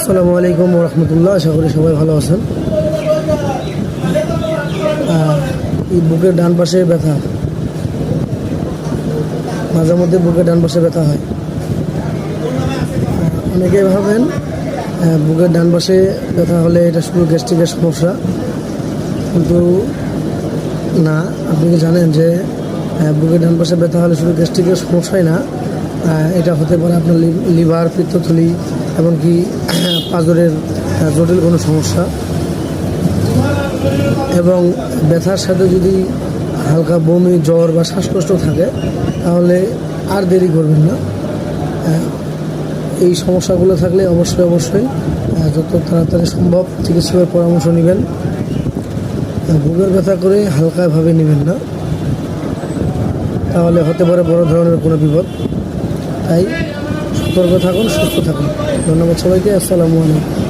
আসসালামু আলাইকুম রহমতুল্লাহ। আশা করি সবাই ভালো আছেন। এই বুকের ডান পাশে ব্যথা। মাঝে মধ্যে বুকের ডান পাশে ব্যথা হয়। আহ, অনেকে ভাবেন বুকের ডান পাশে ব্যথা হলে এটা শুধু গ্যাস্ট্রিকের সমস্যা। কিন্তু না আপনি কি জানেন যে বুকের ডান পাশে ব্যথা হলে শুধু গ্যাস্ট্রিকের সমস্যাই না এটা হতে পারে আপনার লিভার পিত্তথলি এমনকি পাঁজরের জটিল কোনো সমস্যা। এবং ব্যথার সাথে যদি হালকা বমি, জ্বর বা শ্বাসকষ্ট থাকে, তাহলে আর দেরি করবেন না। এই সমস্যাগুলো থাকলে অবশ্যই অবশ্যই যত তাড়াতাড়ি সম্ভব চিকিৎসকের পরামর্শ নেবেন। বুকের ব্যথা করে হালকাভাবে নেবেন না। তাহলে হতে পারে বড় ধরনের কোনো বিপদ। তাই সতর্ক থাকুন সুস্থ থাকুন। ধন্যবাদ সবাইকে আসসালামু আলাইকুম।